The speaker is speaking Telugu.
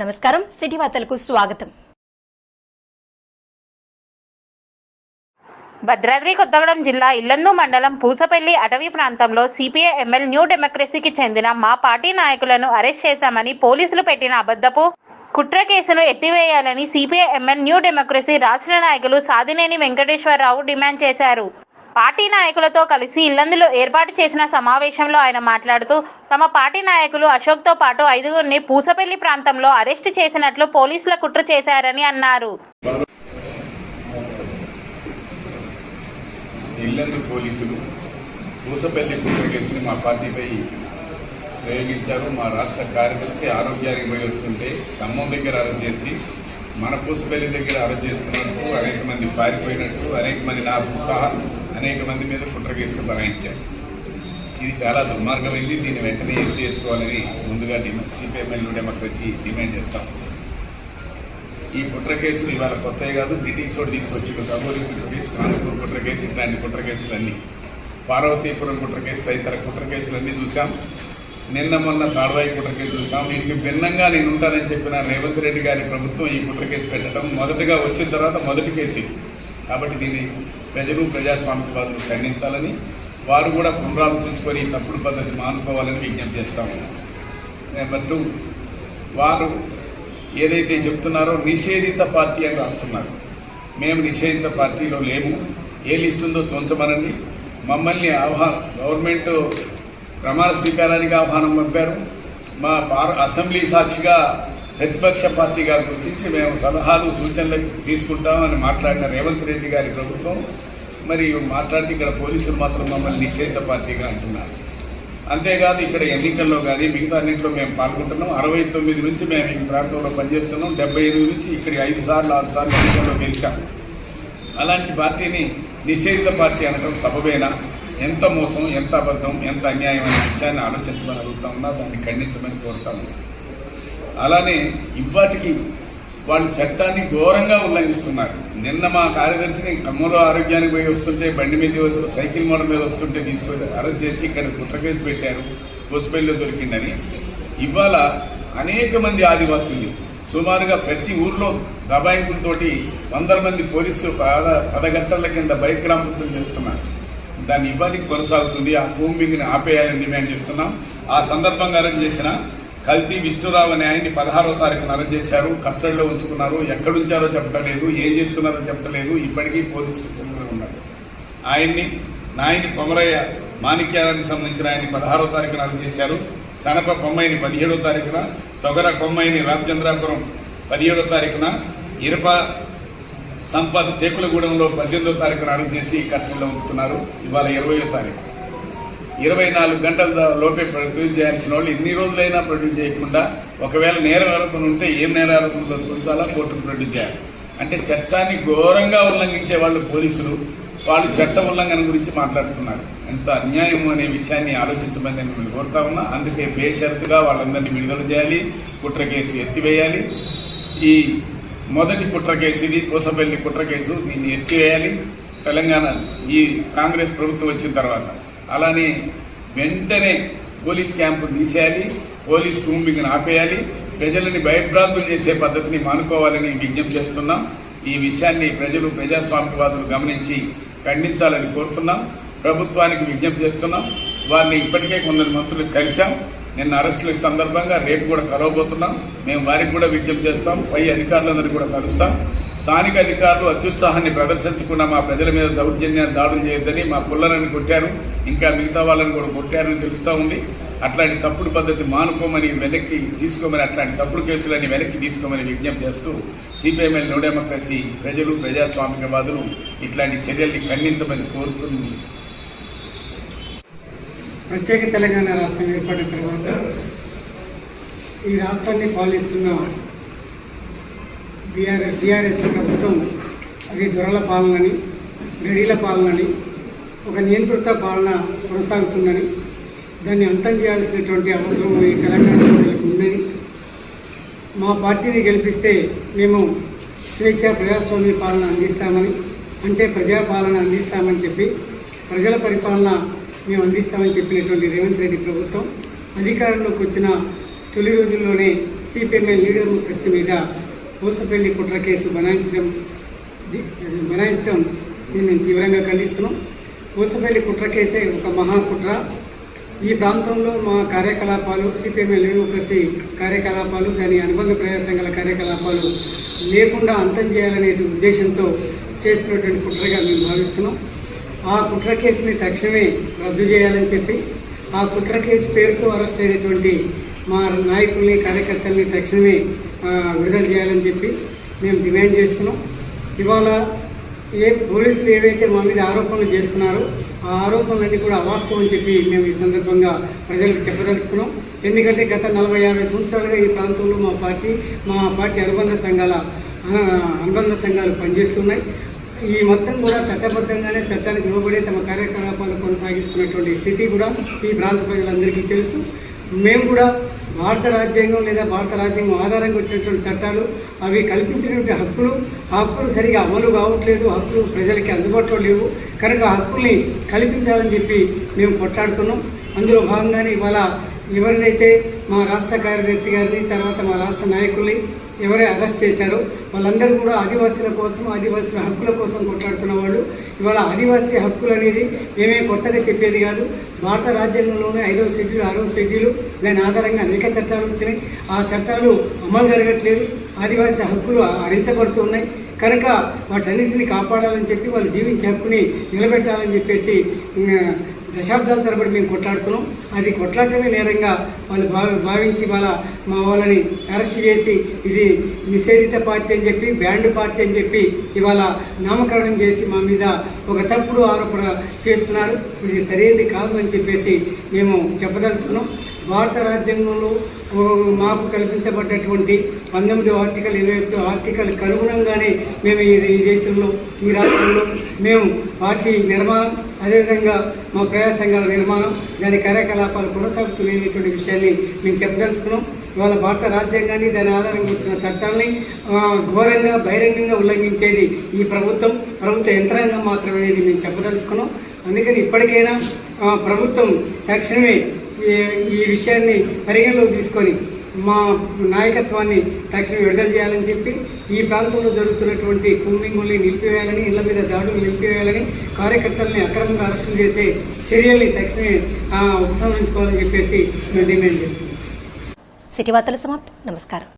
నమస్కారం. సిటీ వార్తలకు స్వాగతం. భద్రాద్రి కొత్తగూడెం జిల్లా ఇల్లందు మండలం పూసపల్లి అటవీ ప్రాంతంలో సిపిఐ ఎమ్మెల్ న్యూ డెమోక్రసీకి చెందిన మా పార్టీ నాయకులను అరెస్ట్ చేశామని పోలీసులు పెట్టిన అబద్ధపు కుట్ర కేసును ఎత్తివేయాలని సిపిఐ ఎమ్మెల్ న్యూ డెమోక్రసీ రాష్ట్ర నాయకులు సాదినేని వెంకటేశ్వరరావు డిమాండ్ చేశారు. పార్టీ నాయకులతో కలిసి ఇల్లందులో ఏర్పాటు చేసిన సమావేశంలో ఆయన మాట్లాడుతూ తమ పార్టీ నాయకులు అశోక్తో పాటు ఐదుగురిని పూసపల్లి ప్రాంతంలో అరెస్టు చేసినట్లు పోలీసుల కుట్ర చేశారని అన్నారు. పోలీసులు పూసపల్లి కుట్ర కేసుని మా పార్టీపై ప్రయోగించారు. మా రాష్ట్ర కార్యదర్శి ఆరోగ్యానికి పోయి వస్తుంటే ఖమ్మం దగ్గర అరెస్ట్ చేసి మన పూసపల్లి దగ్గర అరెస్ట్ చేస్తున్నట్టు అనేక మంది పారిపోయినట్టు అనేక మంది నాతో సహా అనేక మంది మీద కుట్ర కేసులు బనాయించారు. ఇది చాలా దుర్మార్గమైంది. దీన్ని వెంటనే ఎత్తి చేసుకోవాలని ముందుగా డిమాండ్ సిపిఎంఎల్ డెమోక్రసీ డిమాండ్ చేస్తాం. ఈ కుట్ర కేసులు ఇవాళ కొత్తవి కాదు. బ్రిటిష్ వాడు తీసుకొచ్చిన కబూరి కుట్ర కేసు కాన్పూర్ కుట్ర కేసు ఇట్లాంటి కుట్ర కేసులన్నీ. పార్వతీపురం కుట్ర కేసు తదితర కుట్ర కేసులన్నీ చూసాం నిన్న మొన్న తాడవాయి కుట్ర కేసు చూసాం వీటికి భిన్నంగా నేను ఉంటానని చెప్పిన రేవంత్ రెడ్డి గారి ప్రభుత్వం ఈ కుట్ర కేసు పెట్టడం మొదటగా వచ్చిన తర్వాత మొదటి కేసు కాబట్టి దీన్ని ప్రజలు ప్రజాస్వామికవాదులు ఖండించాలని వారు కూడా పునరాలోచించుకొని తప్పుడు పద్ధతి మానుకోవాలని విజ్ఞప్తి చేస్తా ఉన్నాం. నెంబర్ టూ వారు ఏదైతే చెప్తున్నారో నిషేధిత పార్టీ అని రాస్తున్నారు. మేము నిషేధిత పార్టీలో లేము. ఏ లిస్ట్ ఉందో చూంచమనండి మమ్మల్ని ఆహ్వానం గవర్నమెంట్ ప్రమాణ స్వీకారానికి ఆహ్వానం పంపారు. మా పార్ అసెంబ్లీ సాక్షిగా ప్రతిపక్ష పార్టీగా గుర్తించి మేము సలహాలు సూచనలు తీసుకుంటామని మాట్లాడిన రేవంత్ రెడ్డి గారి ప్రభుత్వం. మరి మాట్లాడితే ఇక్కడ పోలీసులు మాత్రం మమ్మల్ని నిషేధిత పార్టీగా అంటున్నారు. అంతేకాదు ఇక్కడ ఎన్నికల్లో కానీ మిగతా అన్నింటిలో మేము పాల్గొంటున్నాం. అరవై తొమ్మిది నుంచి మేము ఈ ప్రాంతంలో పనిచేస్తున్నాం. డెబ్బై ఎనిమిది నుంచి ఇక్కడ ఐదు సార్లు ఆరు సార్లు ఎన్నికల్లో గెలిచాం. అలాంటి పార్టీని నిషేధిత పార్టీ అనడం సబబేనా? ఎంత మోసం ఎంత అబద్ధం ఎంత అన్యాయం అనే విషయాన్ని ఆలోచించమని అడుగుతా ఉన్నా దాన్ని ఖండించమని కోరుతా ఉన్నా. అలానే ఇవాటికి వాళ్ళు చట్టాన్ని ఘోరంగా ఉల్లంఘిస్తున్నారు. నిన్న మా కార్యదర్శిని అమ్మలో ఆరోగ్యానికి పోయి వస్తుంటే బండి మీద సైకిల్ మోడల్ మీద వస్తుంటే తీసుకొని అరెస్ట్ చేసి ఇక్కడ కుట్ర కేసు పెట్టారు. కోసిపల్లిలో దొరికిందని ఇవాళ అనేక మంది ఆదివాసుల్ని సుమారుగా ప్రతి ఊర్లో దబాయింపులతోటి వందల మంది పోలీసులు పద పద గంటల కింద బైక్ రాంపుతులు చేస్తున్నారు. దాన్ని ఇవ్వడానికి కొనసాగుతుంది. ఆ కూంబింగ్ని ఆపేయాలని డిమాండ్ చేస్తున్నాం. ఆ సందర్భంగా అరెంజ్ చేసిన కల్తీ విష్ణురావు అనే ఆయన్ని పదహారో తారీఖున అరెస్ట్ చేశారు. కస్టడీలో ఉంచుకున్నారు. ఎక్కడుంచారో చెప్పలేదు ఏం చేస్తున్నారో చెప్పలేదు ఇప్పటికీ పోలీసు స్టేషన్లో ఉన్నారు. ఆయన్ని నాయని కొమరయ్య మాణిక్యానికి సంబంధించిన ఆయన్ని పదహారో తారీఖున అరెస్ట్ చేశారు. సనప కొమ్మాయిని పదిహేడో తారీఖున తొగర కొమ్మాయిని రామచంద్రాపురం పదిహేడో తారీఖున ఇరప సంపత్ టేకులగూడెంలో పద్దెనిమిదో తారీఖున అరెస్ట్ చేసి కస్టడీలో ఉంచుకున్నారు. ఇవాళ ఇరవయో తారీఖు. ఇరవై నాలుగు గంటల లోపే ప్రొడ్యూస్ చేయాల్సిన వాళ్ళు ఎన్ని రోజులైనా ప్రొడ్యూస్ చేయకుండా ఒకవేళ నేర ఆరోపణ ఉంటే ఏం నేర ఆరోపణ ఉంచాలా కోర్టును ప్రొడ్యూస్ చేయాలి. అంటే చట్టాన్ని ఘోరంగా ఉల్లంఘించే వాళ్ళు పోలీసులు వాళ్ళు చట్ట ఉల్లంఘన గురించి మాట్లాడుతున్నారు. ఎంత అన్యాయం అనే విషయాన్ని ఆలోచించమని నేను మిమ్మల్ని కోరుతా ఉన్నా. అందుకే బేషరతుగా వాళ్ళందరినీ విడుదల చేయాలి కుట్ర కేసు ఎత్తివేయాలి. ఈ మొదటి కుట్ర కేసు ఇది కోసపల్లి కుట్ర కేసు దీన్ని ఎత్తివేయాలి. తెలంగాణ ఈ కాంగ్రెస్ ప్రభుత్వం వచ్చిన తర్వాత అలానే వెంటనే పోలీస్ క్యాంపు తీసేయాలి పోలీస్ కూంబింగ్ను ఆపేయాలి ప్రజలని భయభ్రాంతులు చేసే పద్ధతిని మానుకోవాలని విజ్ఞప్తి చేస్తున్నాం. ఈ విషయాన్ని ప్రజలు ప్రజాస్వామ్యవాదులు గమనించి ఖండించాలని కోరుతున్నాం. ప్రభుత్వానికి విజ్ఞప్తి చేస్తున్నాం. వారిని ఇప్పటికే కొందరు మంత్రులు కలిశాం. నిన్న అరెస్టుల సందర్భంగా రేపు కూడా కలవబోతున్నాం. మేము వారికి కూడా విజ్ఞప్తి చేస్తాం. పై అధికారులందరినీ కూడా కలుస్తాం. స్థానిక అధికారులు అత్యుత్సాహాన్ని ప్రదర్శించకుండా మా ప్రజల మీద దౌర్జన్యాన్ని దాడులు చేయొద్దని మా పుల్లలను కొట్టారు. ఇంకా మిగతా వాళ్ళని కూడా కొట్టారని తెలుస్తూ ఉంది. అట్లాంటి తప్పుడు పద్ధతి మానుకోమని వెనక్కి తీసుకోమని అట్లాంటి తప్పుడు కేసులని వెనక్కి తీసుకోమని విజ్ఞప్తి చేస్తూ సిపిఎంఎల్ నో డెమోక్రసీ ప్రజలు ప్రజాస్వామికవాదులు ఇట్లాంటి చర్యల్ని ఖండించమని కోరుతుంది. ప్రత్యేక తెలంగాణ రాష్ట్రం ఏర్పడిన తర్వాత ఈ రాష్ట్రాన్ని పాలిస్తున్న బీఆర్ టీఆర్ఎస్ ప్రభుత్వం అది దొరల పాలనని గడిల పాలనని ఒక నియంత్రిత పాలన కొనసాగుతుందని దాన్ని అంతం చేయాల్సినటువంటి అవసరం ఈ తెలంగాణ ప్రజలకు ఉందని మా పార్టీని గెలిపిస్తే మేము స్వేచ్ఛ ప్రజాస్వామ్య పాలన అందిస్తామని అంటే ప్రజాపాలన అందిస్తామని చెప్పి ప్రజల పరిపాలన మేము అందిస్తామని చెప్పినటువంటి రేవంత్ రెడ్డి ప్రభుత్వం అధికారంలోకి వచ్చిన తొలి రోజుల్లోనే సిపిఎంఎల్ లీడర్ డెమోక్రసీ మీద పూసపల్లి కుట్ర కేసు బనాయించడం బనాయించడం దీన్ని తీవ్రంగా ఖండిస్తున్నాం. పూసపల్లి కుట్ర కేసే ఒక మహా కుట్ర. ఈ ప్రాంతంలో మా కార్యకలాపాలు సిపిఎంఎల్ డెమోక్రసీ కార్యకలాపాలు దాని అనుబంధ ప్రజా సంఘాల కార్యకలాపాలు లేకుండా అంతం చేయాలనే ఉద్దేశంతో చేస్తున్నటువంటి కుట్రగా మేము భావిస్తున్నాం. ఆ కుట్ర కేసుని తక్షణమే రద్దు చేయాలని చెప్పి ఆ కుట్ర కేసు పేరుతో అరెస్ట్ అయినటువంటి మా నాయకుల్ని కార్యకర్తల్ని తక్షణమే విడుదల చేయాలని చెప్పి మేము డిమాండ్ చేస్తున్నాం. ఇవాళ ఏ పోలీసులు ఏవైతే మా మీద ఆరోపణలు చేస్తున్నారో ఆ ఆరోపణలన్నీ కూడా అవాస్తవం అని చెప్పి మేము ఈ సందర్భంగా ప్రజలకు చెప్పదలుచుకున్నాం. ఎందుకంటే గత నలభై యాభై సంవత్సరాలుగా ఈ ప్రాంతంలో మా పార్టీ మా పార్టీ అనుబంధ సంఘాల అనుబంధ సంఘాలు పనిచేస్తున్నాయి. ఈ మొత్తం కూడా చట్టబద్ధంగానే చట్టానికి లోబడే తమ కార్యకలాపాలు కొనసాగిస్తున్నటువంటి స్థితి కూడా ఈ ప్రాంత ప్రజలందరికీ తెలుసు. మేము కూడా భారత రాజ్యాంగం లేదా భారత రాజ్యాంగం ఆధారంగా వచ్చినటువంటి చట్టాలు అవి కల్పించినటువంటి హక్కులు ఆ హక్కులు సరిగా అమలు కావట్లేదు హక్కులు ప్రజలకి అందుబాటులో లేవు. కనుక ఆ హక్కుల్ని కల్పించాలని చెప్పి మేము కొట్లాడుతున్నాం. అందులో భాగంగానే ఇవాళ ఎవరినైతే మా రాష్ట్ర కార్యదర్శి గారిని తర్వాత మా రాష్ట్ర నాయకుల్ని ఎవరైనా అరెస్ట్ చేశారో వాళ్ళందరూ కూడా ఆదివాసీల కోసం ఆదివాసీల హక్కుల కోసం కొట్లాడుతున్న వాళ్ళు. ఇవాళ ఆదివాసీ హక్కులు అనేది మేమే కొత్తగా చెప్పేది కాదు. భారత రాజ్యాంగంలోనే ఐదవ షెడ్యూల్ ఆరవ షెడ్యూల్ దాని ఆధారంగా అనేక చట్టాలు వచ్చినాయి. ఆ చట్టాలు అమలు జరగట్లేదు. ఆదివాసీ హక్కులు హరించబడుతూ ఉన్నాయి. కనుక వాటన్నింటిని కాపాడాలని చెప్పి వాళ్ళు జీవించే హక్కుని నిలబెట్టాలని చెప్పేసి దశాబ్దాల తరబడి మేము కొట్లాడుతున్నాం. అది కొట్లాడటమే నేరంగా వాళ్ళు భావి భావించి వాళ్ళ మా వాళ్ళని అరెస్ట్ చేసి ఇది నిషేధిత పార్టీ అని చెప్పి బ్యాండ్ పార్టీ అని చెప్పి ఇవాళ నామకరణం చేసి మా మీద ఒక తప్పుడు ఆరోపణ చేస్తున్నారు. ఇది సరైనది కాదు అని చెప్పేసి మేము చెప్పదలుచుకున్నాం. భారత రాజ్యాంగంలో మాకు కల్పించబడ్డటువంటి పంతొమ్మిది ఆర్టికల్ ఇరవై ఒకటి ఆర్టికల్ కనుగుణంగానే మేము ఈ ఈ దేశంలో ఈ రాష్ట్రంలో మేము పార్టీ నిర్మాణం అదేవిధంగా మా ప్రజా సంఘాల నిర్మాణం దాని కార్యకలాపాలు కొనసాగుతున్నాయనేటువంటి విషయాన్ని మేము చెప్పదలుచుకున్నాం. ఇవాళ భారత రాజ్యాంగాన్ని దాని ఆధారంగా వచ్చిన చట్టాలని ఘోరంగా బహిరంగంగా ఉల్లంఘించేది ఈ ప్రభుత్వం. ప్రభుత్వ యంత్రాంగం మాత్రమే అనేది మేము చెప్పదలుచుకున్నాం. అందుకని ఇప్పటికైనా ప్రభుత్వం తక్షణమే ఈ ఈ విషయాన్ని పరిగణలోకి తీసుకొని మా నాయకత్వాన్ని తక్షణం విడుదల చేయాలని చెప్పి ఈ ప్రాంతంలో జరుగుతున్నటువంటి కూమింగుల్ని నిలిపివేయాలని ఇళ్ళ మీద దాడులు నిలిపివేయాలని కార్యకర్తల్ని అక్రమంగా అరెస్టులు చేసే చర్యల్ని తక్షణమే ఉపసంహరించుకోవాలని చెప్పేసి మేము డిమాండ్ చేస్తున్నాం. సిటీ వార్తలు సమాప్తం. నమస్కారం.